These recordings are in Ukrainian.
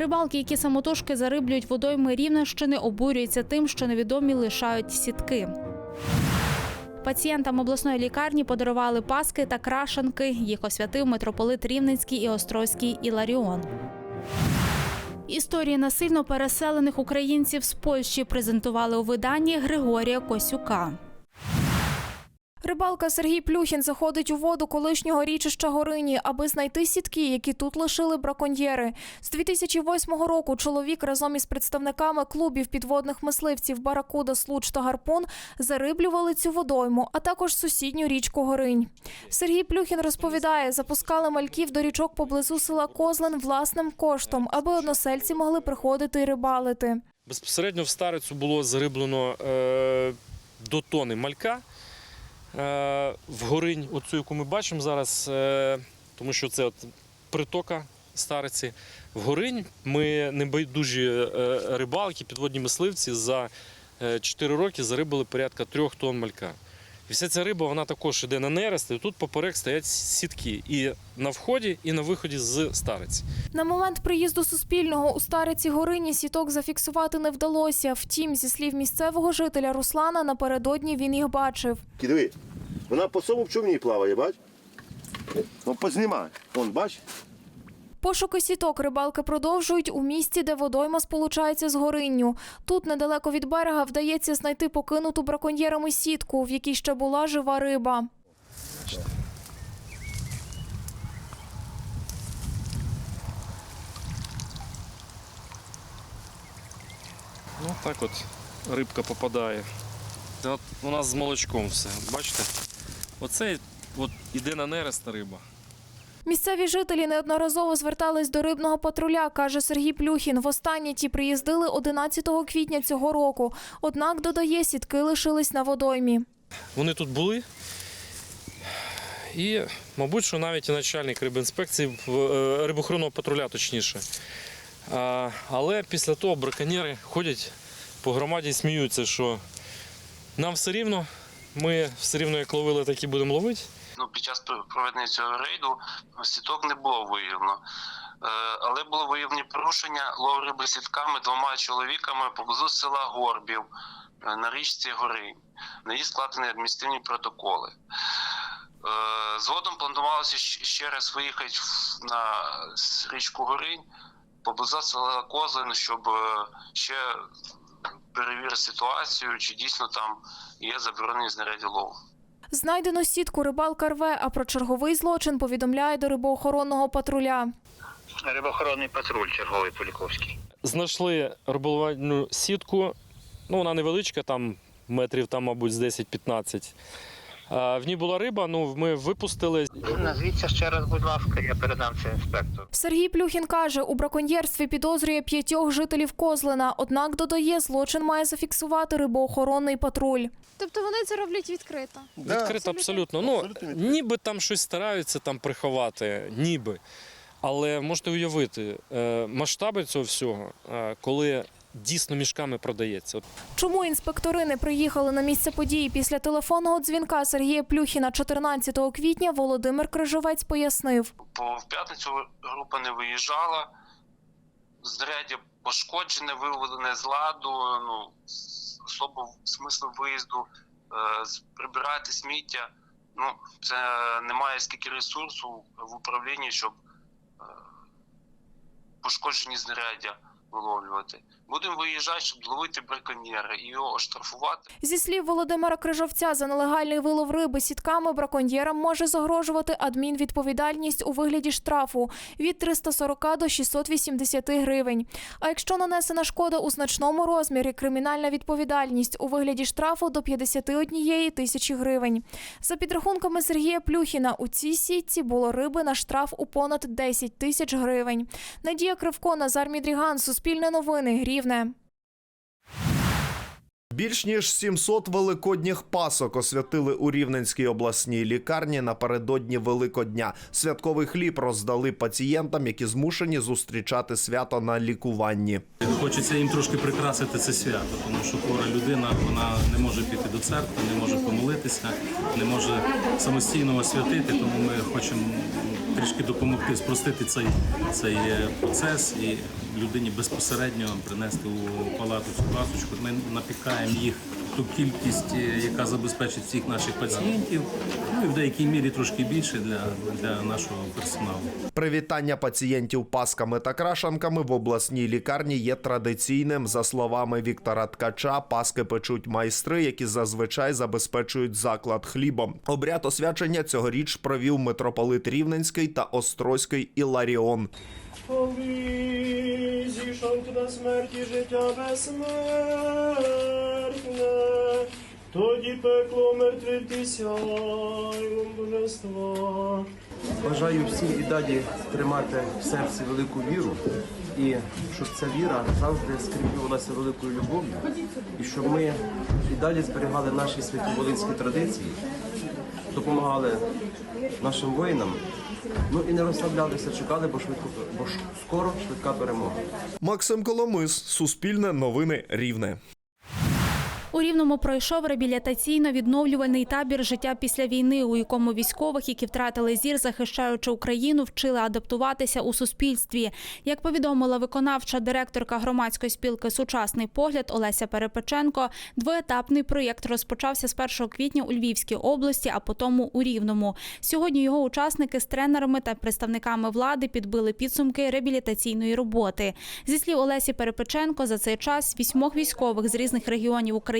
Рибалки, які самотужки зариблюють водойми Рівненщини, обурюються тим, що невідомі лишають сітки. Пацієнтам обласної лікарні подарували паски та крашанки. Їх освятив митрополит Рівненський і Острозький Іларіон. Історії насильно переселених українців з Польщі презентували у виданні Григорія Косюка. Рибалка Сергій Плюхін заходить у воду колишнього річища Горині, аби знайти сітки, які тут лишили браконьєри. З 2008 року чоловік разом із представниками клубів підводних мисливців Баракуда, Случ та Гарпун зариблювали цю водойму, а також сусідню річку Горинь. Сергій Плюхін розповідає, запускали мальків до річок поблизу села Козлен власним коштом, аби односельці могли приходити і рибалити. Безпосередньо в старицю було зариблено е, до тони малька в горинь, оцю, яку ми бачимо зараз, е, тому що це от притока стариці. В горинь ми небайдужі е, рибалки, підводні мисливці за 4 роки зарибали порядка 3 тонн малька. І вся ця риба вона також йде на нерест, і тут поперек стоять сітки і на вході, і на виході з стариці. На момент приїзду Суспільного у Стариці Горині сіток зафіксувати не вдалося. Втім, зі слів місцевого жителя Руслана, напередодні він їх бачив. Диви, вона по цьому човні плаває, бач? Ну, познімай. Вон, бач? Пошуки сіток рибалки продовжують у місті, де водойма сполучається з горинню. Тут недалеко від берега вдається знайти покинуту браконьєрами сітку, в якій ще була жива риба. Ну так от рибка попадає. От у нас з молочком все. Бачите? Оце от іде на нерест риба. Місцеві жителі неодноразово звертались до рибного патруля, каже Сергій Плюхін. Востаннє ті приїздили 11 квітня цього року. Однак, додає, сітки лишились на водоймі. Вони тут були. І, мабуть, що навіть і начальник рибінспекції, е, рибохоронного патруля, точніше. Але після того браконьєри ходять по громаді і сміються, що нам все рівно, ми все рівно як ловили, так і будемо ловити. Ну, під час проведення цього рейду сіток не було виявлено. Е, Але було виявлені порушення лов риби сітками двома чоловіками поблизу села Горбів е, на річці Гори. На її складені адміністративні протоколи. Е, Згодом планувалося ще раз виїхати на річку Горинь поблизу села Козлин, щоб ще перевірити ситуацію, чи дійсно там є заборонені знаряддя лову. Знайдено сітку рибалка рве, а про черговий злочин повідомляє до рибоохоронного патруля. Рибоохоронний патруль черговий Поліковський. Знайшли риболовальну сітку. Ну, вона невеличка, там метрів, там, мабуть, з 10-15. В ній була риба, ну ми випустили. Назвіться ще раз, будь ласка, я передам це інспектору. Сергій Плюхін каже, у браконьєрстві підозрює п'ятьох жителів Козлина. Однак додає, злочин має зафіксувати рибоохоронний патруль. Тобто вони це роблять відкрито. Відкрито абсолютно. Ну, Абсолютно відкрито. ніби там щось стараються там приховати, ніби. Але можете уявити е, масштаби цього всього, е, коли дійсно мішками продається. Чому інспектори не приїхали на місце події після телефонного дзвінка Сергія Плюхіна 14 квітня, Володимир Крижовець пояснив. Бо в п'ятницю група не виїжджала, знаряддя пошкоджене, виведене з ладу, ну, особо смислу виїзду, е, з- прибирати сміття. Ну, це немає скільки ресурсу в управлінні, щоб е, пошкоджені знаряддя виловлювати. Будемо виїжджати, щоб ловити браконьєра і його оштрафувати. Зі слів Володимира Крижовця, за нелегальний вилов риби сітками браконьєрам може загрожувати адмінвідповідальність у вигляді штрафу від 340 до 680 гривень. А якщо нанесена шкода у значному розмірі, кримінальна відповідальність у вигляді штрафу до 51 тисячі гривень. За підрахунками Сергія Плюхіна, у цій сітці було риби на штраф у понад 10 тисяч гривень. Надія Кривко, Назар Мідріган, Суспільне новини, Рівне. Більш ніж 700 великодніх пасок освятили у Рівненській обласній лікарні напередодні Великодня. Святковий хліб роздали пацієнтам, які змушені зустрічати свято на лікуванні. Хочеться їм трошки прикрасити це свято, тому що хвора людина вона не може піти до церкви, не може помолитися, не може самостійно освятити. Тому ми хочемо трішки допомогти спростити цей, цей е, процес і людині безпосередньо принести у палату цю пасочку. Ми напікаємо їх ту кількість, е, яка забезпечить всіх наших пацієнтів. Ну і в деякій мірі трошки більше для, для нашого персоналу. Привітання пацієнтів пасками та крашанками в обласній лікарні є традиційним. За словами Віктора Ткача, паски печуть майстри, які зазвичай забезпечують заклад хлібом. Обряд освячення цьогоріч провів митрополит Рівненський та Острозький Іларіон. Зійшов туди смерті життя безсмертне, тоді пекло мертвих ти сяйвом божества. Бажаю всім і далі тримати в серці велику віру, і щоб ця віра завжди скріплювалася великою любов'ю, і щоб ми і далі зберігали наші святоволинські традиції, допомагали нашим воїнам, ну і не розслаблялися, чекали, бо швидко, бо скоро швидка перемога. Максим Коломис, Суспільне новини Рівне. У Рівному пройшов реабілітаційно-відновлювальний табір життя після війни, у якому військових, які втратили зір, захищаючи Україну, вчили адаптуватися у суспільстві. Як повідомила виконавча директорка громадської спілки Сучасний погляд Олеся Перепеченко, двоетапний проєкт розпочався з 1 квітня у Львівській області, а потім у Рівному. Сьогодні його учасники з тренерами та представниками влади підбили підсумки реабілітаційної роботи. Зі слів Олесі Перепеченко, за цей час вісьмох військових з різних регіонів України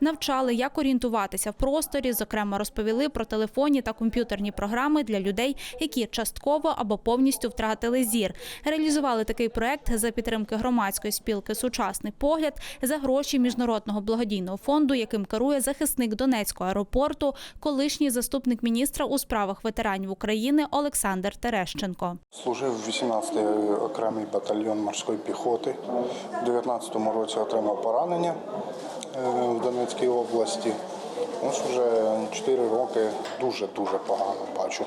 навчали, як орієнтуватися в просторі. Зокрема, розповіли про телефонні та комп'ютерні програми для людей, які частково або повністю втратили зір. Реалізували такий проект за підтримки громадської спілки Сучасний погляд за гроші міжнародного благодійного фонду, яким керує захисник Донецького аеропорту, колишній заступник міністра у справах ветеранів України Олександр Терещенко. Служив в 18-й окремий батальйон морської піхоти. У 19-му році отримав поранення в Донецькій області. Ось вже 4 роки дуже-дуже погано бачу.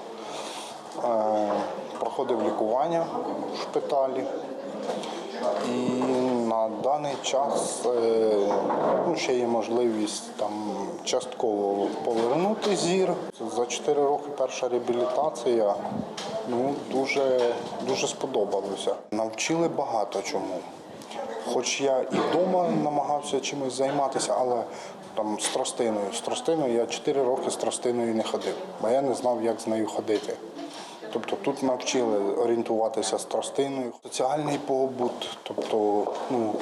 Е, Проходив лікування в шпиталі. І на даний час е, ну, ще є можливість там частково повернути зір. За 4 роки перша реабілітація ну, дуже, дуже сподобалося. Навчили багато чому. Хоч я і вдома намагався чимось займатися, але там з тростиною. З тростиною я 4 роки з тростиною не ходив, бо я не знав, як з нею ходити. Тобто тут навчили орієнтуватися з тростиною, соціальний побут, тобто ну,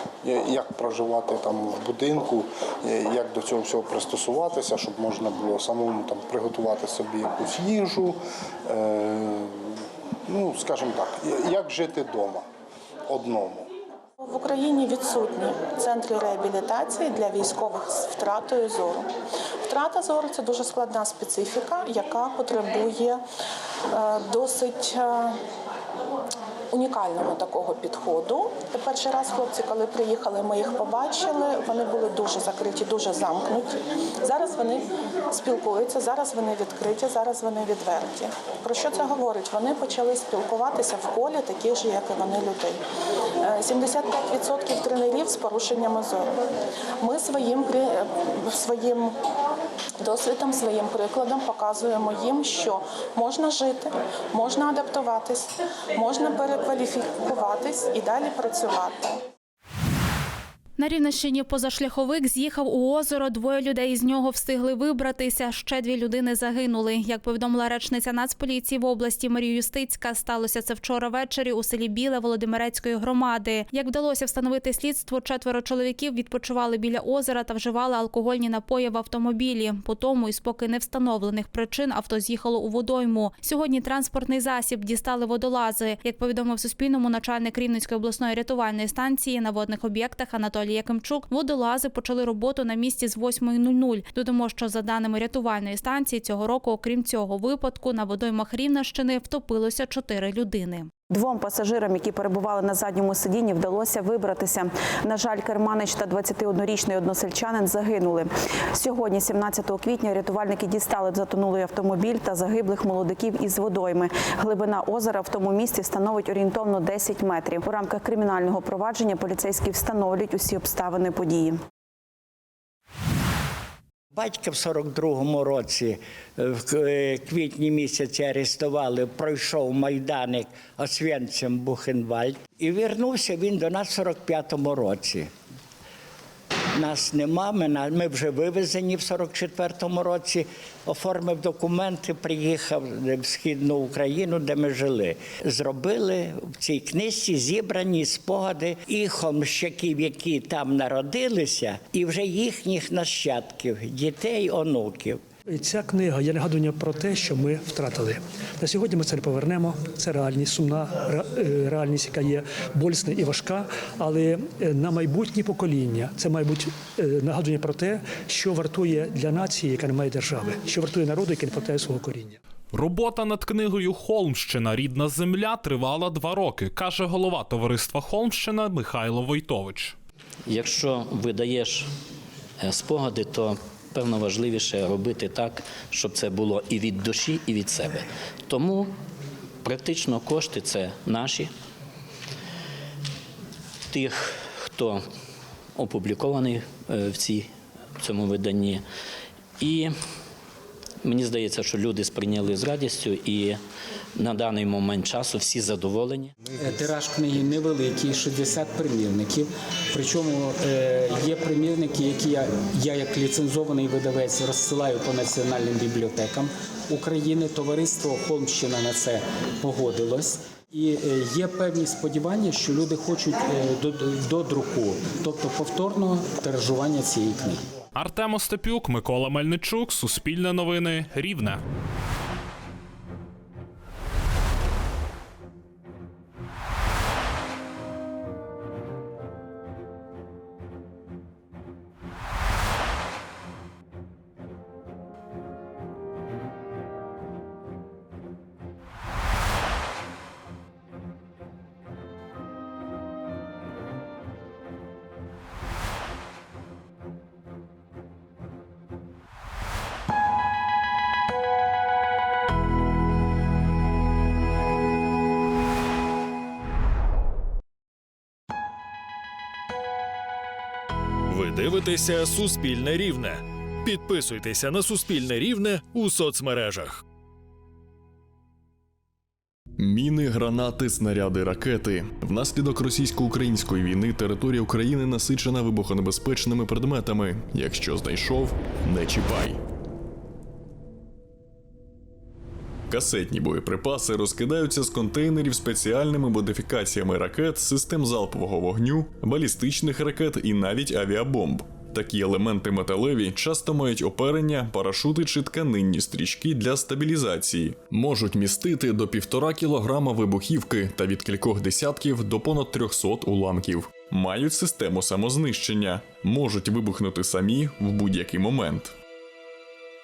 як проживати там в будинку, як до цього всього пристосуватися, щоб можна було самому там приготувати собі якусь їжу. Е, ну, скажімо так, як жити вдома одному. В Україні відсутні центри реабілітації для військових з втратою зору. Втрата зору це дуже складна специфіка, яка потребує е, досить е, унікального такого підходу. Перший раз хлопці, коли приїхали, ми їх побачили. Вони були дуже закриті, дуже замкнуті. Зараз вони спілкуються, зараз вони відкриті, зараз вони відверті. Про що це говорить? Вони почали спілкуватися в колі таких же, як і вони людей. Е, 75% тренерів з порушеннями зору. Ми своїм своїм досвідом, своїм прикладом показуємо їм, що можна жити, можна адаптуватись, можна перекваліфікуватись і далі працювати. На Рівненщині позашляховик з'їхав у озеро. Двоє людей із нього встигли вибратися. Ще дві людини загинули. Як повідомила речниця Нацполіції в області Марія Юстицька, сталося це вчора ввечері у селі Біле Володимирецької громади. Як вдалося встановити слідство, четверо чоловіків відпочивали біля озера та вживали алкогольні напої в автомобілі. По тому, із поки не встановлених причин, авто з'їхало у водойму. Сьогодні транспортний засіб дістали водолази. Як повідомив Суспільному начальник Рівненської обласної рятувальної станції на водних об'єктах Анатолій Якимчук, водолази почали роботу на місці з 8.00. Додамо, що за даними рятувальної станції цього року, окрім цього випадку, на водоймах Рівненщини втопилося чотири людини. Двом пасажирам, які перебували на задньому сидінні, вдалося вибратися. На жаль, керманич та 21-річний односельчанин загинули. Сьогодні, 17 квітня, рятувальники дістали затонулий автомобіль та загиблих молодиків із водойми. Глибина озера в тому місці становить орієнтовно 10 метрів. У рамках кримінального провадження поліцейські встановлюють усі обставини події. Батька в 42-му році, е, в е, квітні місяці арестували, пройшов майданик освенцем Бухенвальд. І вернувся він до нас в 45-му році. Нас нема, ми, ми вже вивезені в 44-му році. Оформив документи, приїхав в Східну Україну, де ми жили. Зробили в цій книжці зібрані спогади і холмщаків, які там народилися, і вже їхніх нащадків, дітей, онуків. Ця книга є нагадування про те, що ми втратили. На сьогодні ми це не повернемо. Це реальність, сумна е, реальність, яка є болісна і важка. Але е, на майбутні покоління це має бути е, нагадування про те, що вартує для нації, яка не має держави, що вартує народу, який не пам'ятає свого коріння. Робота над книгою Холмщина Рідна земля тривала два роки, каже голова товариства Холмщина Михайло Войтович. Якщо видаєш спогади, то певно важливіше робити так, щоб це було і від душі, і від себе. Тому практично кошти це наші, тих, хто опублікований е, в, цій, в цьому виданні. І мені здається, що люди сприйняли з радістю, і на даний момент часу всі задоволені. Е, Тираж книги невеликий, 60 примірників. Причому е, є примірники, які я, я як ліцензований видавець розсилаю по національним бібліотекам України. Товариство Холмщина на це погодилось. І е, є певні сподівання, що люди хочуть е, до, друку, тобто повторного тиражування цієї книги. Артем Остапюк, Микола Мельничук, Суспільне новини, Рівне. Дивитеся Суспільне Рівне. Підписуйтеся на Суспільне Рівне у соцмережах. Міни, гранати, снаряди, ракети. Внаслідок російсько-української війни територія України насичена вибухонебезпечними предметами. Якщо знайшов, не чіпай. Касетні боєприпаси розкидаються з контейнерів спеціальними модифікаціями ракет, систем залпового вогню, балістичних ракет і навіть авіабомб. Такі елементи металеві часто мають оперення, парашути чи тканинні стрічки для стабілізації, можуть містити до півтора кілограма вибухівки та від кількох десятків до понад 300 уламків. Мають систему самознищення, можуть вибухнути самі в будь-який момент.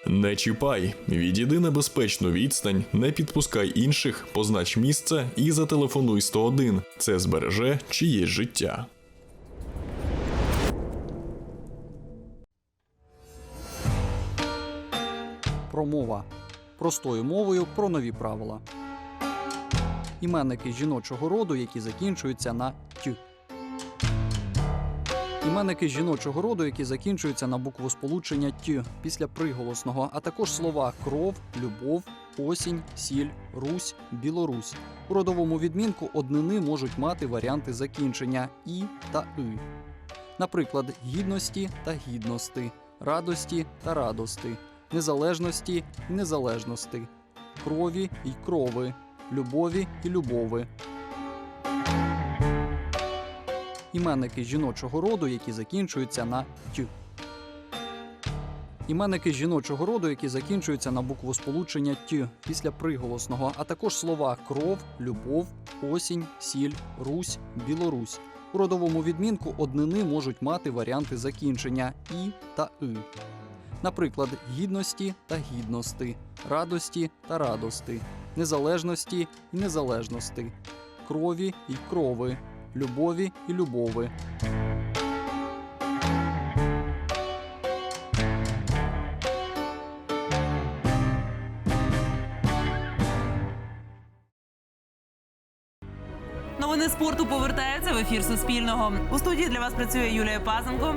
Не чіпай, відійди на безпечну відстань, не підпускай інших, познач місце і зателефонуй 101. Це збереже чиєсь життя. Промова простою мовою про нові правила. Іменники жіночого роду, які закінчуються на. Іменники жіночого роду, які закінчуються на букву сполучення тю після приголосного, а також слова кров, любов, осінь, сіль, русь, білорусь. У родовому відмінку однини можуть мати варіанти закінчення і та и. Наприклад, гідності та гідності, радості та радости, незалежності і незалежності, крові й крови, любові і любови. Іменники жіночого роду, які закінчуються на тю. Іменники жіночого роду, які закінчуються на букву сполучення тю після приголосного, а також слова кров, любов, осінь, сіль, русь, білорусь. У родовому відмінку однини можуть мати варіанти закінчення і та и. Наприклад, гідності та гідності, радості та радости, незалежності і незалежності, крові і крови, любові і любови. Новини спорту повертаються в ефір Суспільного. У студії для вас працює Юлія Пазенко.